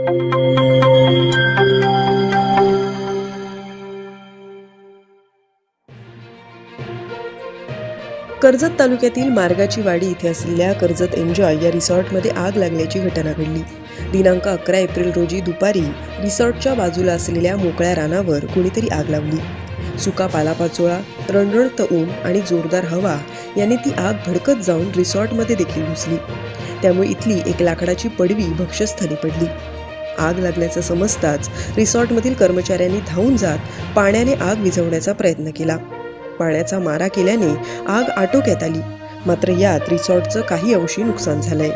कर्जत तालुक्यातील मार्गाची वाडी इथे असलेल्या कर्जत एन्जॉय या रिसॉर्टमध्ये आग लागल्याची घटना घडली. दिनांक अकरा एप्रिल रोजी दुपारी रिसॉर्टच्या बाजूला असलेल्या मोकळ्या रानावर कुणीतरी आग लावली. सुका पालापाचोळा रणरणत ऊन आणि जोरदार हवा याने ती आग भडकत जाऊन रिसॉर्टमध्ये देखील घुसली. त्यामुळे इथली एक लाकडाची पडवी भक्ष्यस्थानी पडली. आग लागल्याचं समजताच रिसॉर्टमधील कर्मचाऱ्यांनी धावून जात पाण्याने आग विझवण्याचा प्रयत्न केला. पाण्याचा मारा केल्याने आग आटोक्यात आली. मात्र यात रिसॉर्टचं काही अंशी नुकसान झालंय.